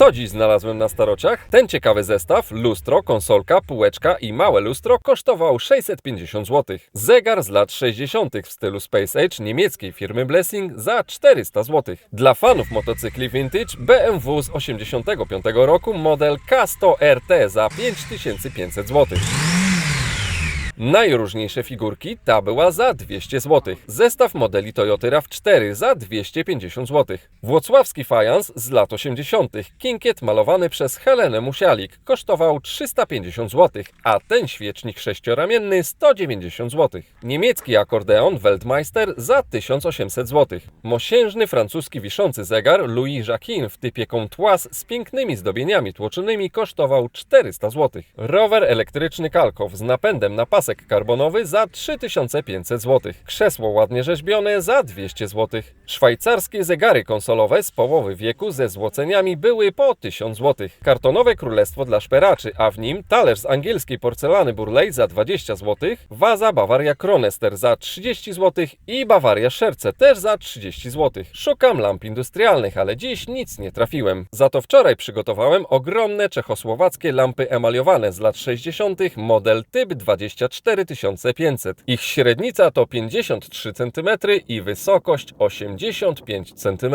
Co dziś znalazłem na starociach? Ten ciekawy zestaw, lustro, konsolka, półeczka i małe lustro kosztował 650 zł. Zegar z lat 60. w stylu Space Age niemieckiej firmy Blessing za 400 zł. Dla fanów motocykli vintage BMW z 85 roku model K100 RT za 5500 zł. Najróżniejsze figurki ta była za 200 zł. Zestaw modeli Toyota RAV4 za 250 zł. Włocławski fajans z lat 80. Kinkiet malowany przez Helenę Musialik kosztował 350 zł, a ten świecznik sześcioramienny 190 zł. Niemiecki akordeon Weltmeister za 1800 zł. Mosiężny francuski wiszący zegar Louis Jacquin w typie Comtoise z pięknymi zdobieniami tłoczonymi kosztował 400 zł. Rower elektryczny Kalkow z napędem na pasek karbonowy za 3500 zł. Krzesło ładnie rzeźbione za 200 zł. Szwajcarskie zegary konsolowe z połowy wieku ze złoceniami były po 1000 zł. Kartonowe królestwo dla szperaczy, a w nim talerz z angielskiej porcelany Burley za 20 zł, waza Bawaria Kronester za 30 zł i Bawaria Szerce też za 30 zł. Szukam lamp industrialnych, ale dziś nic nie trafiłem. Za to wczoraj przygotowałem ogromne czechosłowackie lampy emaliowane z lat 60. model typ 24500. Ich średnica to 53 cm i wysokość 85 cm.